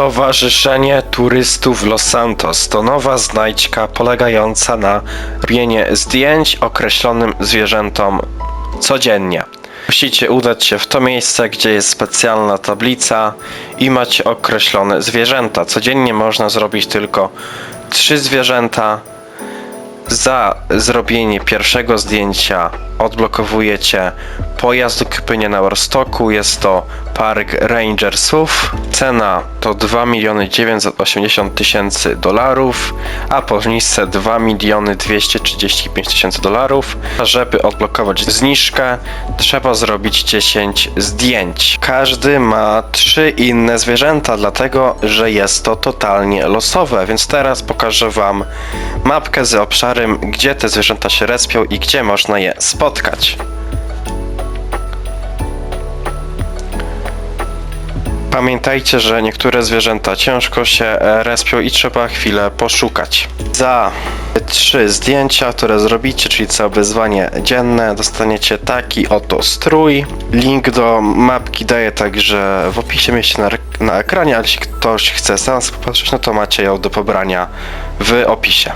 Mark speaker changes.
Speaker 1: Stowarzyszenie Turystów Los Santos to nowa znajdźka polegająca na robienie zdjęć określonym zwierzętom codziennie. Musicie udać się w to miejsce, gdzie jest specjalna tablica i macie określone zwierzęta. Codziennie można zrobić tylko trzy zwierzęta. Za zrobienie pierwszego zdjęcia odblokowujecie pojazd do kupienia na Warstocku. Jest to Park Rangersów. Cena to 2 miliony 980 tysięcy dolarów, a po zniżce 2 miliony 235 tysięcy dolarów. Żeby odblokować zniżkę, trzeba zrobić 10 zdjęć. Każdy ma trzy inne zwierzęta, dlatego że jest to totalnie losowe, więc teraz pokażę Wam mapkę z obszarem, gdzie te zwierzęta się respią i gdzie można je spotkać. Pamiętajcie, że niektóre zwierzęta ciężko się e, respią i trzeba chwilę poszukać. Za trzy zdjęcia, które zrobicie, czyli całe wyzwanie dzienne, dostaniecie taki oto strój. Link do mapki daję także w opisie mieści na, na ekranie, a jeśli ktoś chce sam popatrzeć, no to macie ją do pobrania w opisie.